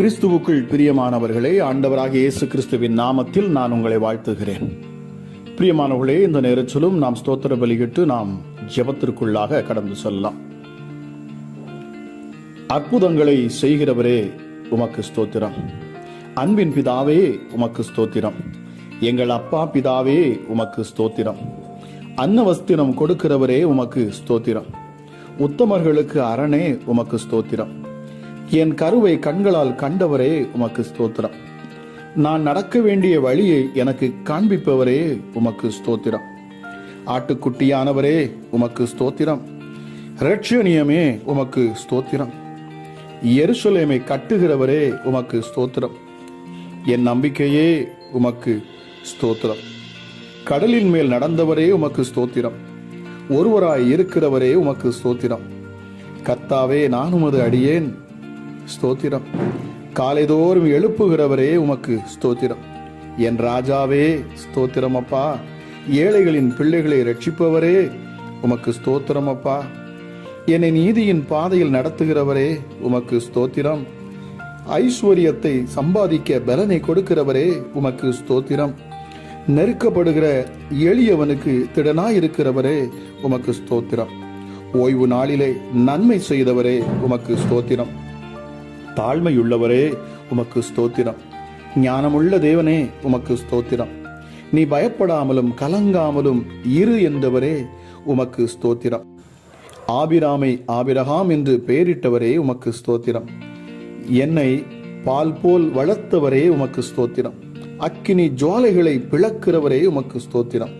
கிறிஸ்துவுக்குள் பிரியமானவர்களே ஆண்டவராக இயேசு கிறிஸ்துவின் நாமத்தில் நான் உங்களை வாழ்த்துகிறேன். பிரியமானவர்களே இந்த நேரத்திலும் நாம் ஸ்தோத்திர பலியிட்டு நாம் ஜெபத்திற்குள்ளாக கடந்து செல்லலாம். அற்புதங்களை செய்கிறவரே உமக்கு ஸ்தோத்திரம். அன்பின் பிதாவே உமக்கு ஸ்தோத்திரம். எங்கள் அப்பா பிதாவே உமக்கு ஸ்தோத்திரம். அன்னவஸ்திரம் கொடுக்கிறவரே உமக்கு ஸ்தோத்திரம். உத்தமர்களுக்கு அரணே உமக்கு ஸ்தோத்திரம். என் கருவை கண்களால் கண்டவரே உமக்கு ஸ்தோத்திரம். நான் நடக்க வேண்டிய வழியை எனக்கு காண்பிப்பவரே உமக்கு ஸ்தோத்திரம். ஆட்டுக்குட்டியானவரே உமக்கு ஸ்தோத்திரம். ரட்சணியமே உமக்கு ஸ்தோத்திரம். எருசலேமை கட்டுகிறவரே உமக்கு ஸ்தோத்திரம். என் நம்பிக்கையே உமக்கு ஸ்தோத்திரம். கடலின் மேல் நடந்தவரே உமக்கு ஸ்தோத்திரம். ஒருவராய் இருக்கிறவரே உமக்கு ஸ்தோத்திரம். கர்த்தாவே நான் உமது அடியேன். ஸ்தோத்திரம். காலைதோறும் எழுப்புகிறவரே உமக்கு ஸ்தோத்திரம். என் ராஜாவே ஸ்தோத்திரம் அப்பா. ஏழைகளின் பிள்ளைகளை ரட்சிப்பவரே உமக்கு ஸ்தோத்திரம் அப்பா. என்னை நீதியின் பாதையில் நடத்துகிறவரே உமக்கு ஸ்தோத்திரம். ஐஸ்வர்யத்தை சம்பாதிக்க பலனை கொடுக்கிறவரே உமக்கு ஸ்தோத்திரம். நெருக்கப்படுகிற எளியவனுக்கு திடனாயிருக்கிறவரே உமக்கு ஸ்தோத்திரம். ஓய்வு நாளிலே நன்மை செய்தவரே உமக்கு ஸ்தோத்திரம். தாழ்மையுள்ளவரே உமக்கு ஸ்தோத்திரம். ஞானமுள்ள தேவனே உமக்கு ஸ்தோத்திரம். நீ பயப்படாமலும் கலங்காமலும் இரு என்றவரே உமக்கு ஸ்தோத்திரம். ஆபிராமை ஆபிரகாம் என்று பெயரிட்டவரே உமக்கு ஸ்தோத்திரம். என்னை பால் போல் வளர்த்தவரே உமக்கு ஸ்தோத்திரம். அக்கினி ஜுவாலைகளை பிளக்கிறவரே உமக்கு ஸ்தோத்திரம்.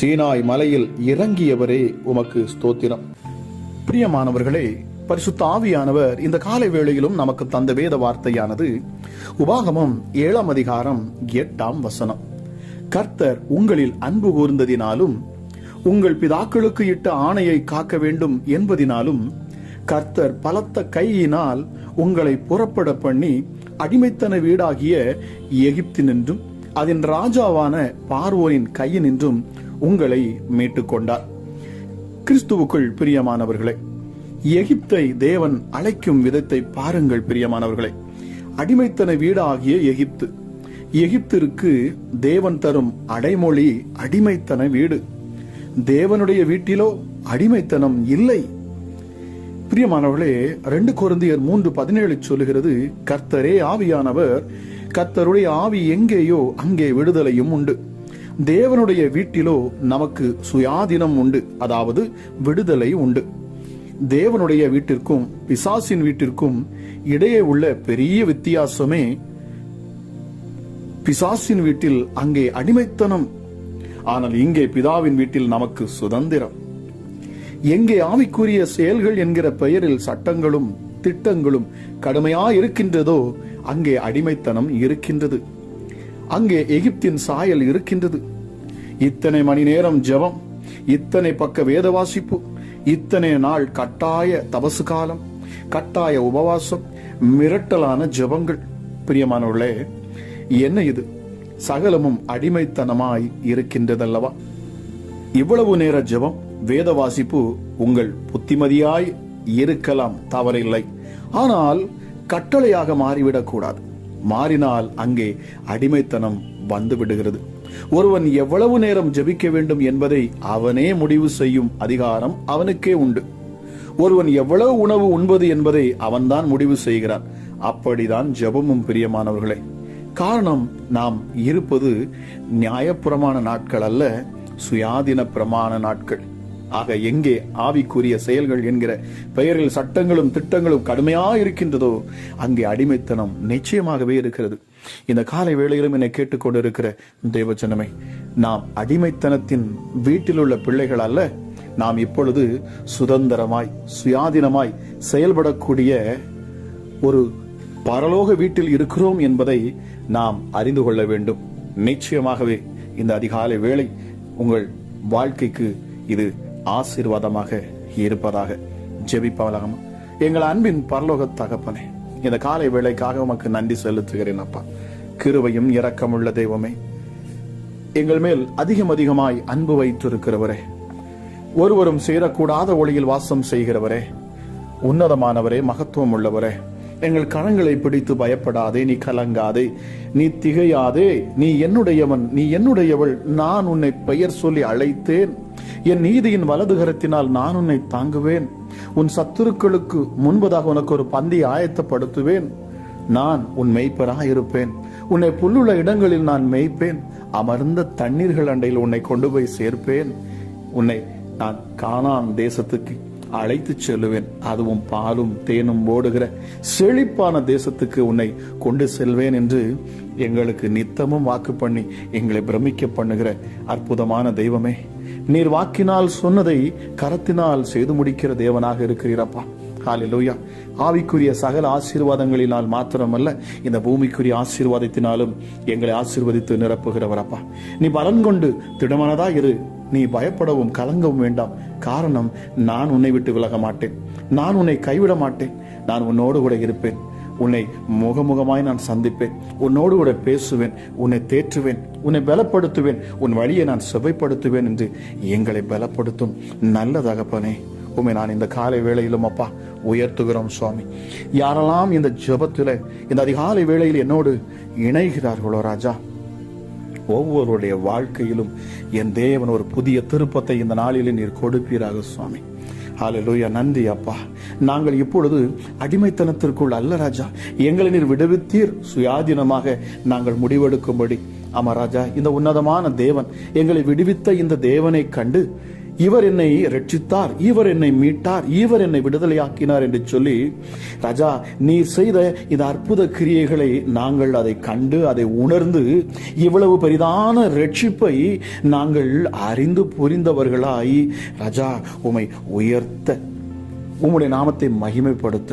சீனாய் மலையில் இறங்கியவரே உமக்கு ஸ்தோத்திரம். பிரியமானவர்களே பரிசுத்த ஆவியானவர் இந்த காலை வேளையிலும் நமக்கு தந்த வேத வார்த்தையானது உபாகமம் ஏழாம் அதிகாரம் எட்டாம் வசனம். கர்த்தர் உங்களில் அன்பு கூர்ந்ததினாலும் உங்கள் பிதாக்களுக்கு இட்ட ஆணையை காக்க வேண்டும் என்பதினாலும் கர்த்தர் பலத்த கையினால் உங்களை புறப்பட பண்ணி அடிமைத்தன வீடாகிய எகிப்தினின்றும் அதன் ராஜாவான பார்வோனின் கையினின்றும் உங்களை மீட்டுக் கொண்டார் கிறிஸ்துவுக்குள் பிரியமானவர்களே எகிப்தை தேவன் அழைக்கும் விதத்தை பாருங்கள் பிரியமானவர்களே. அடிமைத்தன வீடாகிய எகிப்து. எகிப்திற்கு தேவன் தரும் அடைமொழி அடிமைத்தன வீடு. தேவனுடைய வீட்டிலோ அடிமைத்தனம் இல்லை. பிரியமானவர்களே ரெண்டு குருந்தியர் மூன்று பதினேழு சொல்லுகிறது கர்த்தரே ஆவியானவர் கர்த்தருடைய ஆவி எங்கேயோ அங்கே விடுதலையும் உண்டு. தேவனுடைய வீட்டிலோ நமக்கு சுயாதீனம் உண்டு. அதாவது விடுதலை உண்டு. தேவனுடைய வீட்டிற்கும் பிசாசின் வீட்டிற்கும் இடையே உள்ள பெரிய வித்தியாசமே பிசாசின் வீட்டில் அங்கே அடிமைத்தனம். ஆனால் இங்கே பிதாவின் வீட்டில் நமக்கு சுதந்திரம். எங்கே ஆவிக்குரிய செயல்கள் என்கிற பெயரில் சட்டங்களும் திட்டங்களும் கடுமையா இருக்கின்றதோ அங்கே அடிமைத்தனம் இருக்கின்றது. அங்கே எகிப்தின் சாயல் இருக்கின்றது. இத்தனை மணி நேரம் ஜெபம் இத்தனை பக்க வேத வாசிப்பு இத்தனை நாள் கட்டாய தபசு காலம் கட்டாய உபவாசம் மிரட்டலான ஜெபங்கள். பிரியமானவர்களே என்ன இது? சகலமும் அடிமைத்தனமாய் இருக்கின்றதல்லவா? இவ்வளவு நேர ஜெபம் வேத வாசிப்பு உங்கள் புத்திமதியாய் இருக்கலாம் தவறில்லை. ஆனால் கட்டளையாக மாறிவிடக் கூடாது மாறினால் அங்கே அடிமைத்தனம் வந்துவிடுகிறது ஒருவன் எவ்வளவு நேரம் ஜெபிக்க வேண்டும் என்பதை அவனே முடிவு செய்யும் அதிகாரம் அவனுக்கே உண்டு. ஒருவன் எவ்வளவு உணவு உண்பது என்பதை அவன்தான் முடிவு செய்கிறான். அப்படிதான் ஜெபமும் பிரியமானவர்களே. காரணம் நாம் இருப்பது நியாயப்புறமான நாட்கள் அல்ல சுயாதீன பிரமாண நாட்கள். ஆக எங்கே ஆவிக்குரிய செயல்கள் என்கிற பெயரில் சட்டங்களும் திட்டங்களும் கடுமையா இருக்கின்றதோ அங்கே அடிமைத்தனம் நிச்சயமாகவே இருக்கிறது. இந்த காலை வேளையிலும் என்னை கேட்டுக்கொண்டிருக்கிற தேவச்சனமே நாம் அடிமைத்தனத்தின் வீட்டில் உள்ள பிள்ளைகள் அல்ல நாம் இப்பொழுது சுதந்திரமாய் சுயாதீனமாய் செயல்படக்கூடிய ஒரு பரலோக வீட்டில் இருக்கிறோம் என்பதை நாம் அறிந்து கொள்ள வேண்டும். நிச்சயமாகவே இந்த அதிகாலை வேளை உங்கள் வாழ்க்கைக்கு இது ஆசீர்வாதமாக இருப்பதாக ஜெபிப்பவளாக எங்கள் அன்பின் பரலோக தகப்பனே இந்த காலை வேலைக்காக உமக்கு நன்றி செலுத்துகிறேன் அப்பா. கிருவையும் இரக்கமுள்ள தெய்வமே. எங்கள் மேல் அதிகம் அதிகமாய் அன்பு வைத்திருக்கிறவரே. ஒருவரும் சேரக்கூடாத ஒளியில் வாசம் செய்கிறவரே. உன்னதமானவரே மகத்துவம் உள்ளவரே எங்கள் கரங்களை பிடித்து பயப்படாதே நீ கலங்காதே. நீ திகையாதே நீ என்னுடையவன் நீ என்னுடையவள். நான் உன்னை பெயர் சொல்லி அழைத்தேன். என் நீதியின் வலது கரத்தினால் நான் உன்னை தாங்குவேன். உன் சத்துருக்களுக்கு முன்பதாக உனக்கு ஒரு பந்தி ஆயத்தப்படுத்துவேன். நான் உன் மெய்ப்பராக இருப்பேன் உன்னை புல்லுள்ள இடங்களில் நான் மேய்ப்பேன். அமர்ந்த தண்ணீர்கள் அண்டையில் உன்னை கொண்டு போய் சேர்ப்பேன். உன்னை நான் காணான் தேசத்துக்கு அழைத்து செல்லுவேன். அதுவும் பாலும் தேனும் ஓடுகிற செழிப்பான தேசத்துக்கு உன்னை கொண்டு செல்வேன் என்று எங்களுக்கு நித்தமும் வாக்கு பண்ணி எங்களை பிரமிக்க பண்ணுகிற அற்புதமான தெய்வமே. நீர் வாக்கினால் சொன்னதை கரத்தினால் செய்து முடிக்கிற தேவனாக இருக்கிறீரப்பா ஹalleluya. ஆவிக்குரிய சகல ஆசீர்வாதங்களினால் மாத்திரமல்ல இந்த பூமிக்குரிய ஆசீர்வாதத்தினாலும் எங்களை ஆசீர்வதித்து நிரப்புகிறவரப்பா. நீ பலன் கொண்டு திடமனதா இரு. நீ பயப்படவும் கலங்கவும் வேண்டாம். காரணம் நான் உன்னை விட்டு விலக மாட்டேன். நான் உன்னை கைவிட மாட்டேன். நான் உன்னோடு கூட இருப்பேன். உன்னை முகமுகமாய் நான் சந்திப்பேன். உன்னோடு கூட பேசுவேன். உன்னை தேற்றுவேன். உன்னை பலப்படுத்துவேன். உன் வழியை நான் செவைப்படுத்துவேன் என்று எங்களை பலப்படுத்தும். நல்ல தகப்பனே உண்மை நான் இந்த காலை வேளையிலும் அப்பா உயர்த்துகிறோம் சுவாமி. யாரெல்லாம் இந்த ஜபத்தில் இந்த அதிகாலை வேளையில் என்னோடு இணைகிறார்களோ ராஜா ஒவ்வொருடைய வாழ்க்கையிலும் என் தேவன் ஒரு புதிய திருப்பத்தை இந்த நாளிலே நீர் கொடுப்பீராக சுவாமி. ஹாலலூயா நன்றி அப்பா. நாங்கள் இப்பொழுது அடிமைத்தனத்திற்குள் அல்ல ராஜா. எங்களை நீர் விடுவித்தீர். சுயாதீனமாக நாங்கள் முடிவெடுக்கும்படி. ஆமா ராஜா இந்த உன்னதமான தேவன் எங்களை விடுவித்த இந்த தேவனை கண்டு இவர் என்னை ரட்சித்தார் இவர் என்னை மீட்டார் இவர் என்னை விடுதலையாக்கினார் என்று சொல்லி ராஜா நீர் செய்த இந்த அற்புத கிரியைகளை நாங்கள் அதை கண்டு அதை உணர்ந்து இவ்வளவு பெரிதான ரட்சிப்பை நாங்கள் அறிந்து புரிந்தவர்களாய் ராஜா உமை உயர்த்த உம்முடைய நாமத்தை மகிமைப்படுத்த.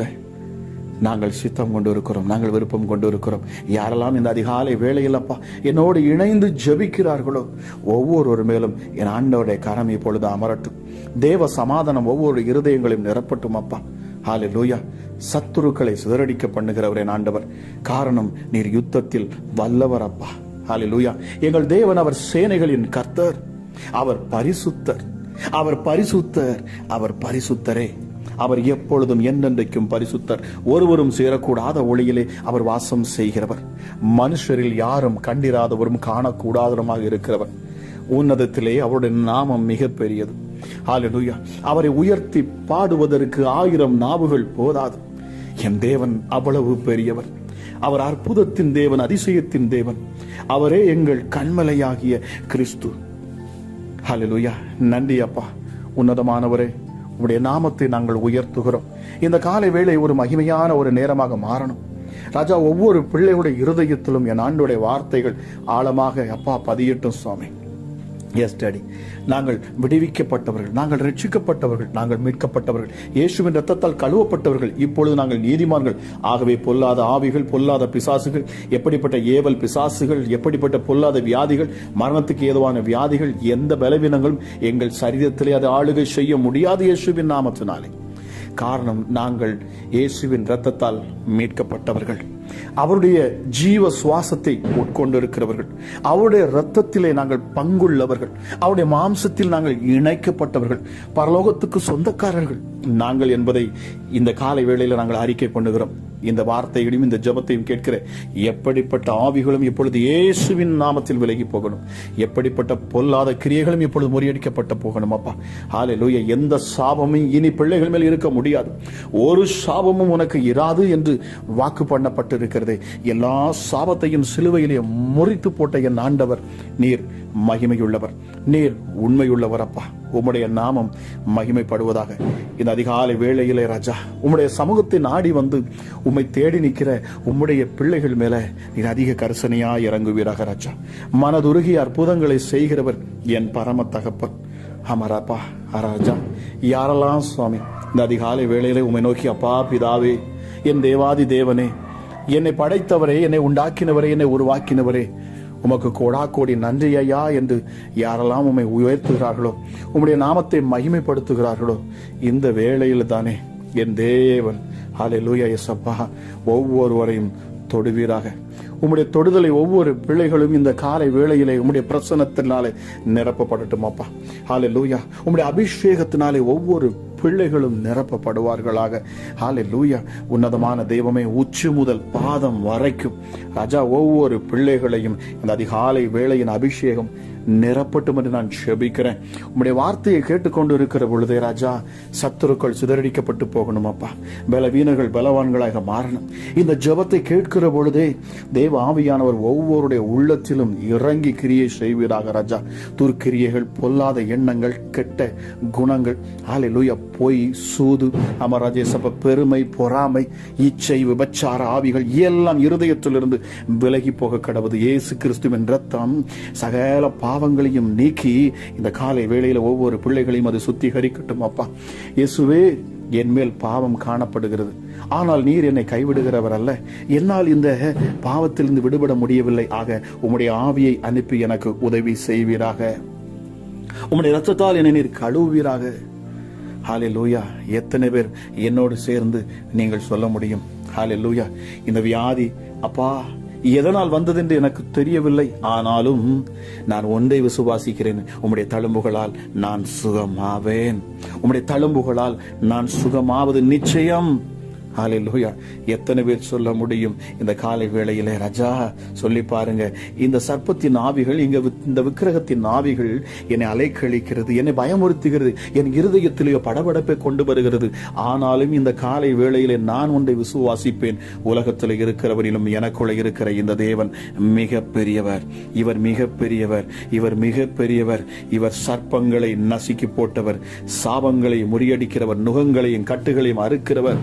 நாங்கள் சித்தம் கொண்டு இருக்கிறோம் நாங்கள் விருப்பம் கொண்டு இருக்கிறோம் யாரெல்லாம் இந்த அதிகாலை வேலையிலப்பா என்னோடு இணைந்து ஜெபிக்கிறார்களோ ஒவ்வொருவர் மேலும் என் ஆண்டோடைய கரம் இப்பொழுது அமரட்டும். தேவ சமாதானம் ஒவ்வொரு இருதயங்களையும் நிரப்பட்டும் அப்பா. ஹாலே லூயா சத்துருக்களை சிதறடிக்க பண்ணுகிறவர் என் ஆண்டவர். காரணம் நீர் யுத்தத்தில் வல்லவர் அப்பா. ஹாலே லூயா எங்கள் தேவன் அவர் சேனைகளின் கர்த்தர். அவர் பரிசுத்தர். அவர் பரிசுத்தர். அவர் பரிசுத்தரே. அவர் எப்பொழுதும் என்னென்றைக்கும் பரிசுத்தர் ஒருவரும் சேரக்கூடாத ஒளியிலே அவர் வாசம் செய்கிறவர். மனுஷரில் யாரும் கண்டிராதவரும் காணக்கூடாதவருமாக இருக்கிறவர். உன்னதத்திலே அவருடைய நாமம் மிக பெரியது ஹalleluya அவரை உயர்த்தி பாடுவதற்கு ஆயிரம் நாவுகள் போதாது. என் தேவன் அவ்வளவு பெரியவர். அவர் அற்புதத்தின் தேவன் அதிசயத்தின் தேவன். அவரே எங்கள் கண்மலையாகிய கிறிஸ்து. ஹலலுயா நன்றி அப்பா. உன்னதமானவரே. உம்முடைய நாமத்தை நாங்கள் உயர்த்துகிறோம். இந்த காலை வேளை ஒரு மகிமையான ஒரு நேரமாக மாறணும். ராஜா ஒவ்வொரு பிள்ளையுடைய இருதயத்திலும் என் ஆண்டுடைய வார்த்தைகள் ஆழமாக அப்பா பதியட்டும் சுவாமி. எஸ் டேடி நாங்கள் விடுவிக்கப்பட்டவர்கள் நாங்கள் ரட்சிக்கப்பட்டவர்கள் நாங்கள் மீட்கப்பட்டவர்கள். இயேசுவின் ரத்தத்தால் கழுவப்பட்டவர்கள். இப்பொழுது நாங்கள் நீதிமான்கள். ஆகவே பொல்லாத ஆவிகள் பொல்லாத பிசாசுகள் எப்படிப்பட்ட ஏவல் பிசாசுகள் எப்படிப்பட்ட பொல்லாத வியாதிகள் மரணத்துக்கு ஏதுவான வியாதிகள் எந்த பலவீனங்களும் எங்கள் சரீரத்திலே அது ஆளுகை செய்ய முடியாது இயேசுவின் நாமத்தினாலே. காரணம் நாங்கள் இயேசுவின் ரத்தத்தால் மீட்கப்பட்டவர்கள். அவருடைய ஜீவ சுவாசத்தை உட்கொண்டிருக்கிறவர்கள். அவருடைய இரத்தத்திலே நாங்கள் பங்குள்ளவர்கள். அவருடைய மாம்சத்தில் நாங்கள் இணைக்கப்பட்டவர்கள். பரலோகத்துக்கு சொந்தக்காரர்கள். நாங்கள் என்பதை இந்த காலை வேளையில் நாங்கள் அறிக்கை பண்ணுகிறோம். இந்த வார்த்தைகளையும் இந்த ஜபத்தையும் கேட்கிற எப்படிப்பட்ட ஆவிகளும் இப்பொழுது இயேசுவின் நாமத்தில் விலகி போகணும். எப்படிப்பட்ட பொல்லாத கிரியைகளும் இப்பொழுது முறியடிக்கப்பட்ட போகணும் அப்பா. ஹalleluya எந்த சாபமும் இனி பிள்ளைகள் மேல் இருக்க முடியாது. ஒரு சாபமும் உனக்கு இராது என்று வாக்கு பண்ணப்பட்டு பண்ணப்பட்டிருக்கிறது எல்லா சாபத்தையும் சிலுவையிலே முறித்து போட்ட என் ஆண்டவர். நீர் மகிமையுள்ளவர். நீர் உண்மையுள்ளவர் அப்பா. உம்முடைய நாமம் மகிமைப்படுவதாக. இந்த அதிகாலை வேளையிலே ராஜா உம்முடைய சமூகத்தை நாடி வந்து உம்மை தேடி நிற்கிற உம்முடைய பிள்ளைகள் மேல நீர் அதிக கரிசனையா இறங்குவீராக ராஜா. மனதுருகி அற்புதங்களை செய்கிறவர் என் பரம தகப்பன். அமராப்பா ராஜா. யாரெல்லாம் சுவாமி இந்த அதிகாலை வேளையிலே உம்மை நோக்கி அப்பா பிதாவே என் தேவாதி தேவனே என்னை படைத்தவரே என்னை உண்டாக்கினவரே என்னை உருவாக்கினவரே. உமக்கு கோடா கோடி நன்றி ஐயா என்று யாரெல்லாம் உம்மை உயர்த்துகிறார்களோ உம்முடைய நாமத்தை மகிமைப்படுத்துகிறார்களோ இந்த வேளையில் தானே என் தேவன். ஹalleluya எசப்பா ஒவ்வொருவரையும் தொடுவீராக. உம்முடைய தொடுதலை ஒவ்வொரு பிள்ளைகளும் இந்த காலை வேளையிலே உம்முடைய பிரசனத்தினாலே நிரப்பப்படட்டும் அப்பா ஹாலே லூயா உம்முடைய அபிஷேகத்தினாலே ஒவ்வொரு பிள்ளைகளும் நிரப்பப்படுவார்களாக. ஹாலே லூயா உன்னதமான தெய்வமே உச்சி முதல் பாதம் வரைக்கும். ராஜா ஒவ்வொரு பிள்ளைகளையும் இந்த அதிகாலை வேளையின் அபிஷேகம் நிரப்பட்டும் என்று நான் செபிக்கிறேன். உம்முடைய வார்த்தையை கேட்டுக்கொண்டு இருக்கிற பொழுதே ராஜா சத்துருக்கள் சிதறடிக்கப்பட்டு போகணும் அப்பா. பலவீனர்கள் பலவான்களாக மாறணும். இந்த ஜெபத்தை கேட்கிற பொழுதே தேவ ஆவியானவர் ஒவ்வொருடைய உள்ளத்திலும் இறங்கி கிரியை செய்வீராக ராஜா. துர்க்கிரியைகள் பொல்லாத எண்ணங்கள் கெட்ட குணங்கள். ஆலை லூய பொய் சூது அமராஜேசப்ப பெருமை பொறாமை இச்சை விபச்சார ஆவிகள் எல்லாம் இருதயத்திலிருந்து விலகி போக கடவுது. இயேசு கிறிஸ்துவின் ரத்தம் சகல பா பாவங்களையும் நீக்கி இந்த காலை வேளையில் ஒவ்வொரு பிள்ளைகளையும் அது சுத்திகரிக்கட்டும் அப்பா. இயேசுவே என் மேல் பாவம் காணப்படுகிறது. ஆனால் நீர் என்னை கைவிடுகிறவர் அல்ல. என்னால் இந்த பாவத்திலிருந்து விடுபட முடியவில்லை. ஆக உம்முடைய ஆவியை அனுப்பி எனக்கு உதவி செய்வீராக. உம்முடைய ரத்தத்தால் என்னை நீர் கழுவுவீராக. ஹாலே லூயா எத்தனை பேர் என்னோடு சேர்ந்து நீங்கள் சொல்ல முடியும். ஹாலே லூயா இந்த வியாதி அப்பா எதனால் வந்ததென்று எனக்கு தெரியவில்லை. ஆனாலும் நான் ஒன்றை விசுவாசிக்கிறேன். உம்முடைய தழும்புகளால் நான் சுகமாவேன். உம்முடைய தழும்புகளால் நான் சுகமாவது நிச்சயம். ஹalleluya. எத்தனை பேர் சொல்ல முடியும்? இந்த காலை வேளையில் ரஜா சொல்லி பாருங்க. இந்த சர்ப்பத்தின் ஆவிகள் இங்க இந்த விக்கிரகத்தின் ஆவிகள் என்னை அலைக்கழிக்கிறது என்னை பயமுறுத்துகிறது என் இருதயத்திலேயோ படபடப்பை கொண்டு வருகிறது. ஆனாலும் இந்த காலை வேளையிலே நான் ஒன்றை விசுவாசிப்பேன். உலகத்தில் இருக்கிறவரிலும் எனக்குள்ள இருக்கிற இந்த தேவன் மிக பெரியவர் இவர் மிக பெரியவர் இவர் மிக பெரியவர் இவர் சர்ப்பங்களை நசுக்கி போட்டவர். சாபங்களை முறியடிக்கிறவர். நுகங்களையும் கட்டுகளையும் அறுக்கிறவர்.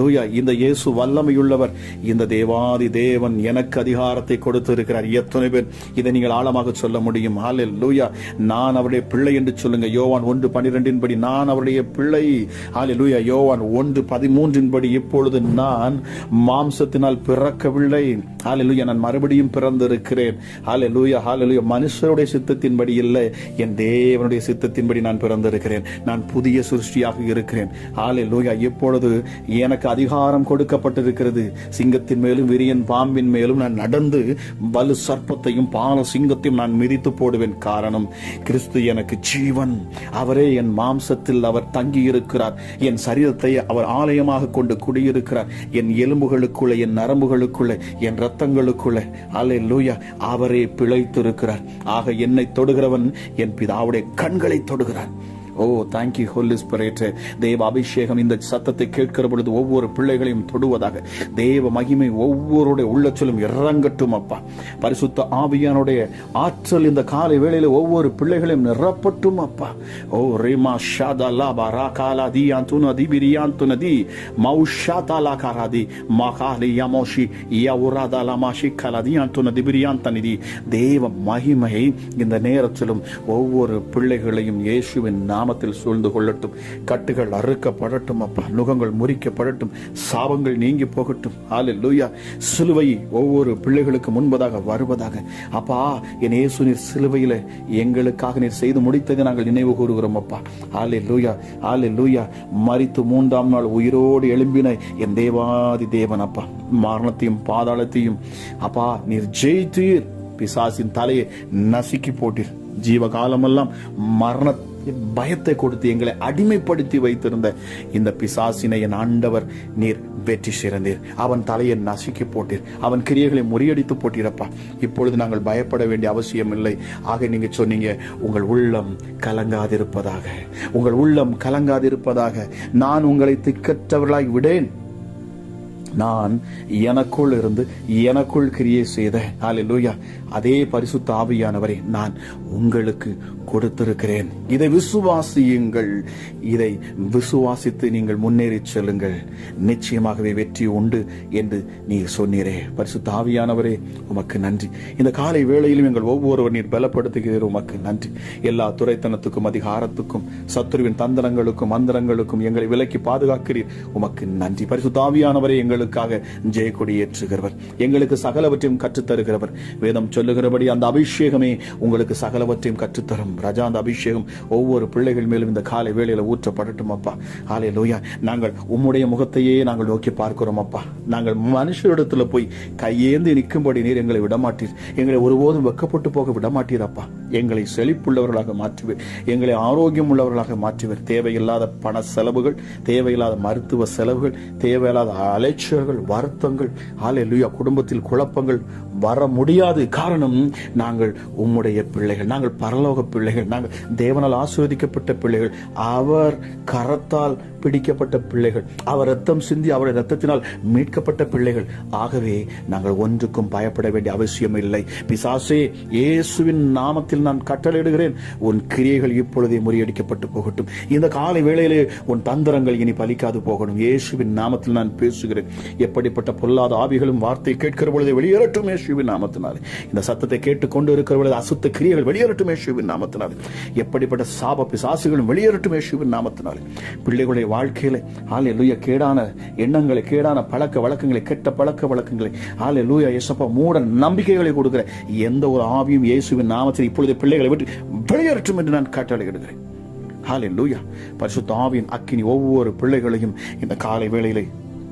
லூயா இந்த இயேசு வல்லமையுள்ளவர். இந்த தேவாதி தேவன் எனக்கு அதிகாரத்தை கொடுத்திருக்கிறார். எத்தனை பேர் இதை நீங்கள் ஆழமாக சொல்ல முடியும்? ஹalleluya நான் அவருடைய பிள்ளை என்று சொல்லுங்க. யோவான் ஒன்று பன்னிரெண்டின்படி நான் அவருடைய பிள்ளை. ஹalleluya யோவான் ஒன்று பதிமூன்றின் படி இப்பொழுது நான் மாம்சத்தினால் பிறக்கவில்லை. ஹalleluya நான் மறுபடியும் பிறந்திருக்கிறேன். ஹalleluya ஹalleluya மனுஷருடைய சித்தத்தின்படி இல்லை. என் தேவனுடைய சித்தத்தின்படி நான் பிறந்திருக்கிறேன். நான் புதிய சிருஷ்டியாக இருக்கிறேன். ஹalleluya இப்பொழுது எனக்கு அதிகாரம் கொடுக்கப்பட்டிருக்கிறது. சிங்கத்தின் மேலும் விரியன் பாம்பின் மேலும் நான் நடந்து வலு சர்ப்பத்தையும் பால சிங்கத்தையும் நான் மிதித்து போடுவேன். காரணம் கிறிஸ்து எனக்கு ஜீவன். அவரே என் மாம்சத்தில் அவர் தங்கியிருக்கிறார். என் சரீரத்தை அவர் ஆலயமாக கொண்டு குடியிருக்கிறார். என் எலும்புகளுக்குள்ள என் நரம்புகளுக்குள்ள என் ரத்தங்களுக்குள்ள அலை லூயா அவரே பிழைத்திருக்கிறார். ஆக என்னை தொடுகிறவன் என் பிதாவுடைய கண்களை தொடுகிறான் ஓ தேங்க்யூ ஹோலி ஸ்பிரிட் தேவ அபிஷேகம் இந்த சத்தத்தை கேட்கிற பொழுது ஒவ்வொரு பிள்ளைகளையும் தொடுவதாக. தேவ மகிமை ஒவ்வொருடைய உள்ளச்சலும் இறங்கட்டும் அப்பா. பரிசுத்த ஆவியானுடைய ஆற்றல் இந்த காலை வேளையில் ஒவ்வொரு பிள்ளைகளையும் நிரப்பட்டும் அப்பா. ஓ ரேமா ஷாதா லாபா ராகாலா தியாந்துன திபிரியாந்துன தி மௌஷாதாலா காராதி மகாலி யமோஷி யவுராதா லமாஷி கலா தியாந்துன திபிரியாந்தனிதி தேவ மகிமை இந்த நேரத்திலும் ஒவ்வொரு பிள்ளைகளையும் இயேசுவின் நாமத்தில் சூழ்ந்து கொள்ளட்டும். கட்டுகள் அறுக்கப்படட்டும் அப்பா நுகங்கள் முறிக்கப்படட்டும் சாபங்கள் நீங்கி போகட்டும். ஆலே லூயா சிலுவை ஒவ்வொரு பிள்ளைகளுக்கு முன்பதாக வருவதாக. அப்பா என் இயேசு நீர் சிலுவையில எங்களுக்காக நீர் செய்து முடித்ததை நாங்கள் நினைவு கூறுகிறோம் அப்பா. ஆலே லூயா ஆலே லூயா மரித்து மூன்றாம் நாள் உயிரோடு எழும்பின என் தேவாதி தேவன் அப்பா. மரணத்தையும் பாதாளத்தையும் அப்பா நீர் ஜெயித்தீர். பிசாசின் தலையை நசுக்கி போட்டீர். ஜீவகாலமெல்லாம் மரண பயத்தை கொடுத்து எங்களை அடிமைப்படுத்தி வைத்திருந்த இந்த பிசாசினை என் ஆண்டவர் நீர் வெற்றி சிறந்தீர். அவன் தலையை நசுக்கி போட்டீர். அவன் கிரியைகளை முறியடித்து போட்டீரப்பா. இப்பொழுது நாங்கள் பயப்பட வேண்டிய அவசியம் இல்லை. ஆக நீங்க சொன்னீங்க உங்கள் உள்ளம் கலங்காதிருப்பதாக. உங்கள் உள்ளம் கலங்காதிருப்பதாக. நான் உங்களை திக்கற்றவர்களாய் விடேன். நான் எனக்குள் இருந்து எனக்குள் கிரியை செய்த. ஹalleluya அதே பரிசுத்த ஆவியானவரை நான் உங்களுக்கு கொடுத்திருக்கிறேன். இதை விசுவாசியுங்கள். இதை விசுவாசித்து நீங்கள் முன்னேறி செல்லுங்கள். நிச்சயமாகவே வெற்றி உண்டு என்று நீ சொன்னீரே. பரிசுத்த ஆவியானவரே உமக்கு நன்றி. இந்த காலை வேளையிலும் எங்கள் ஒவ்வொருவர் நீர் பலப்படுத்துகிறீர். உமக்கு நன்றி. எல்லா துறைத்தனத்துக்கும் அதிகாரத்துக்கும் சத்துருவின் தந்திரங்களுக்கும் மந்திரங்களுக்கும் எங்களை விலக்கி பாதுகாக்கிறீர். உமக்கு நன்றி. பரிசுத்த ஆவியானவரை எங்கள் எங்களுக்காக ஜெயக்கொடி ஏற்றுகிறவர் எங்களுக்கு சகலவற்றையும் கற்றுத் தருகிறவர் வேதம் சொல்லுகிறபடி அந்த அபிஷேகமே உங்களுக்கு சகலவற்றையும் கற்றுத்தரும். ராஜா அந்த அபிஷேகம் ஒவ்வொரு பிள்ளைகள் மேலும் இந்த காலை வேளையில ஊற்றப்படட்டும் அப்பா. ஆலே லோயா நாங்கள் உம்முடைய முகத்தையே நாங்கள் நோக்கி பார்க்கிறோம் அப்பா. நாங்கள் மனுஷரிடத்துல போய் கையேந்து நிற்கும்படி நீர் எங்களை விடமாட்டீர். எங்களை ஒருபோதும் வெக்கப்பட்டு போக விடமாட்டீர் அப்பா. எங்களை செழிப்புள்ளவர்களாக மாற்றுவர் எங்களை ஆரோக்கியம் உள்ளவர்களாக மாற்றுவர். தேவையில்லாத பண செலவுகள் தேவையில்லாத மருத்துவ செலவுகள் தேவையில்லாத அலைச்சல் அலைச்சல்கள் வருத்தங்கள் ஆலே குடும்பத்தில் குழப்பங்கள் வர முடியாது காரணம் நாங்கள் உம்முடைய பிள்ளைகள் நாங்கள் பரலோக பிள்ளைகள் நாங்கள் தேவனால் ஆஸ்வதிக்கப்பட்ட பிள்ளைகள் அவர் கரத்தால் பிடிக்கப்பட்ட பிள்ளைகள் அவர் ரத்தம் சிந்தி அவருடைய ரத்தத்தினால் மீட்கப்பட்ட பிள்ளைகள். ஆகவே நாங்கள் ஒன்றுக்கும் பயப்பட வேண்டிய அவசியம் இல்லை. பிசாசே இயேசுவின் நாமத்தில் நான் கட்டளையிடுகிறேன். உன் கிரியைகள் இப்பொழுதே முறியடிக்கப்பட்டு போகட்டும். இந்த காலை வேளையிலே உன் தந்திரங்கள் இனி பலிக்காது போகணும். இயேசுவின் நாமத்தில் நான் பேசுகிறேன். எப்படிப்பட்ட பொல்லாத ஆவிகளும் வார்த்தை கேட்கிற பொழுது வெளியேறட்டும் இயேசுவின் நாமத்தினாலே. இந்த சத்தத்தை கேட்டுக்கொண்டு இருக்கிற அசுத்த கிரியைகள் வெளியேறட்டும் இயேசுவின் நாமத்தினாலே. எப்படிப்பட்ட சாப பிசாசுகளும் வெளியேறட்டும் இயேசுவின் நாமத்தினாலே. பிள்ளைகளுடைய வாழ்க்கையில ஆலே லூயா கேடான எண்ணங்களை கேடான பழக்க வழக்கங்களை கெட்ட பழக்க வழக்கங்களை ஆலை லூயா எசப்பா மூட நம்பிக்கைகளை கொடுக்கிற எந்த ஒரு ஆவியும் இயேசுவின் நாமத்தில் இப்பொழுது பிள்ளைகளை விட்டு வெளியேறட்டும் என்று நான் காட்டளையிடுகிறேன் ஹாலே லூயா பரிசுத்த ஆவியின் அக்கினி ஒவ்வொரு பிள்ளைகளையும் இந்த காலை வேளையிலே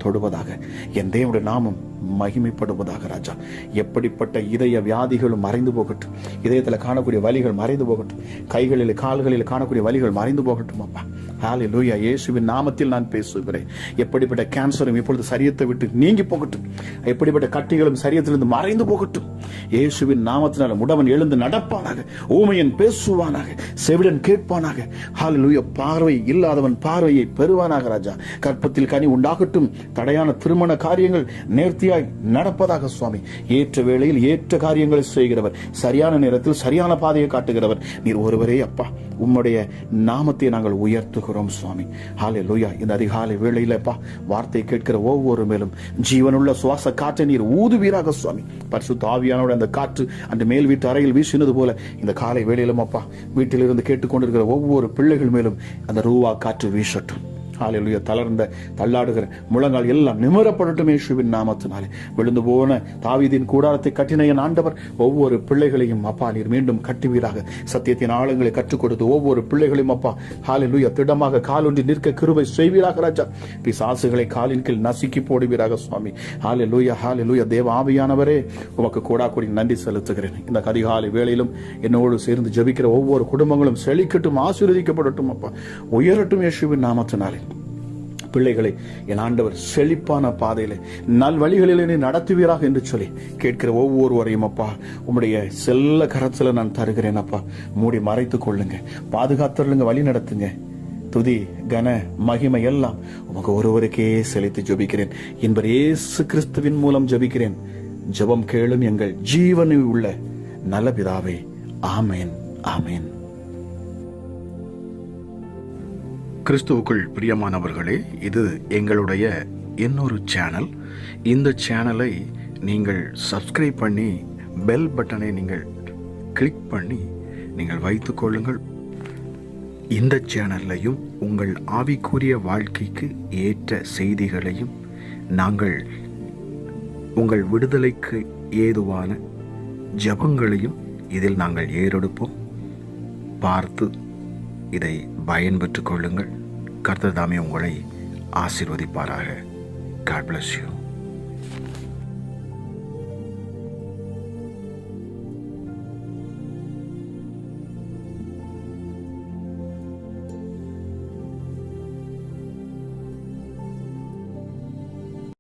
தொடுவதாக என் தேவனுடைய நாமம் மகிமைப்படுவதாக ராஜா. எப்படிப்பட்ட இதய வியாதிகளும் மறைந்து போகட்டும். இதயத்தில் காணக்கூடிய வலிகள் மறைந்து போகட்டும். கைகளில் கால்களில் காணக்கூடிய வலிகள் மறைந்து போகட்டும் அப்பா. ஹாலி லூயா இயேசுவின் நாமத்தில் நான் பேசுகிறேன். எப்படிப்பட்ட கேன்சரும் இப்பொழுது சரியத்தை விட்டு நீங்கி போகட்டும். எப்படிப்பட்ட கட்டிகளும் சரியத்திலிருந்து மறைந்து போகட்டும். இயேசுவின் நாமத்தினால் முடவன் எழுந்து நடப்பானாக. ஊமையன் பேசுவானாக. செவிடன் கேட்பானாக. ஹாலி லூயா பார்வை இல்லாதவன் பார்வையை பெறுவானாக ராஜா. கற்பத்தில் கனி உண்டாகட்டும். தடையான திருமண காரியங்கள் நேர்த்தி நேர்த்தியாய் நடப்பதாக சுவாமி. ஏற்ற வேளையில் ஏற்ற காரியங்களை செய்கிறவர். சரியான நேரத்தில் சரியான பாதையை காட்டுகிறவர். நீர் ஒருவரே அப்பா உம்முடைய நாமத்தை நாங்கள் உயர்த்துகிறோம் சுவாமி. ஹாலே லோயா இந்த அதிகாலை வேளையிலப்பா வார்த்தை கேட்கிற ஒவ்வொரு மேலும் ஜீவனுள்ள சுவாச காற்றை நீர் ஊதுவீராக சுவாமி. பரிசு தாவியானோட அந்த காற்று அந்த மேல் வீட்டு அறையில் வீசினது போல இந்த காலை வேளையிலும் அப்பா வீட்டிலிருந்து கேட்டுக்கொண்டிருக்கிற ஒவ்வொரு பிள்ளைகள் மேலும் அந்த ரூவா காற்று வீசட்டும். ஹாலேலுயா தளர்ந்த தள்ளாடுகிற முழங்கால் எல்லாம் நிமரப்படட்டும் இயேசுவின் நாமத்தினாலே. விழுந்து போன தாவீதின் கூடாரத்தை கட்டின என் ஆண்டவர் ஒவ்வொரு பிள்ளைகளையும் அப்பா நீர் மீண்டும் கட்டுவீராக. சத்தியத்தின் ஆழங்களை கற்றுக் கொடுத்து ஒவ்வொரு பிள்ளைகளையும் அப்பா காலையிலுய திடமாக காலொன்றி நிற்க கிருபை செய்வீராக ராஜா. பிசாசுகளை காலின் கீழ் நசுக்கி போடுவீராக சுவாமி. ஹாலேலுயா ஹாலேலுயா தேவ ஆவியானவரே உமக்கு கூடா கூடி நன்றி செலுத்துகிறேன். இந்த கதிகாலை வேளையிலும் என்னோடு சேர்ந்து ஜெபிக்கிற ஒவ்வொரு குடும்பங்களும் செழிக்கட்டும் ஆசீர்வதிக்கப்படட்டும் அப்பா. உயரட்டும் இயேசுவின் நாமத்தினாலே. பிள்ளைகளை என் ஆண்டவர் செழிப்பான பாதையில நல் வழிகளில் நீ நடத்துவீராக என்று சொல்லி கேட்கிற ஒவ்வொருவரையும் அப்பா உம்முடைய செல்ல கரத்துல நான் தருகிறேன் அப்பா. மூடி மறைத்துக் கொள்ளுங்க பாதுகாத்துள்ளுங்க வழி நடத்துங்க. துதி கன மகிமை எல்லாம் உமக்கு ஒருவருக்கே செலுத்தி ஜபிக்கிறேன். என்பர் ஏசு கிறிஸ்துவின் மூலம் ஜெபிக்கிறேன். ஜெபம் கேளும் எங்கள் ஜீவனில் உள்ள நல்ல பிதாவே ஆமேன் ஆமேன். கிறிஸ்துவுக்குள் பிரியமானவர்களே இது எங்களுடைய இன்னொரு சேனல் இந்த சேனலை நீங்கள் சப்ஸ்கிரைப் பண்ணி பெல் பட்டனை நீங்கள் கிளிக் பண்ணி நீங்கள் வைத்து கொள்ளுங்கள். இந்த சேனல்லையும் உங்கள் ஆவிக்குரிய வாழ்க்கைக்கு ஏற்ற செய்திகளையும் நாங்கள் உங்கள் விடுதலைக்கு ஏதுவான ஜபங்களையும் இதில் நாங்கள் ஏறெடுப்போம். பார்த்து இதை பயன்பெற்றுக் கொள்ளுங்கள். கர்த்தர் தாமே உங்களை ஆசீர்வதிப்பாராக காட் bless யூ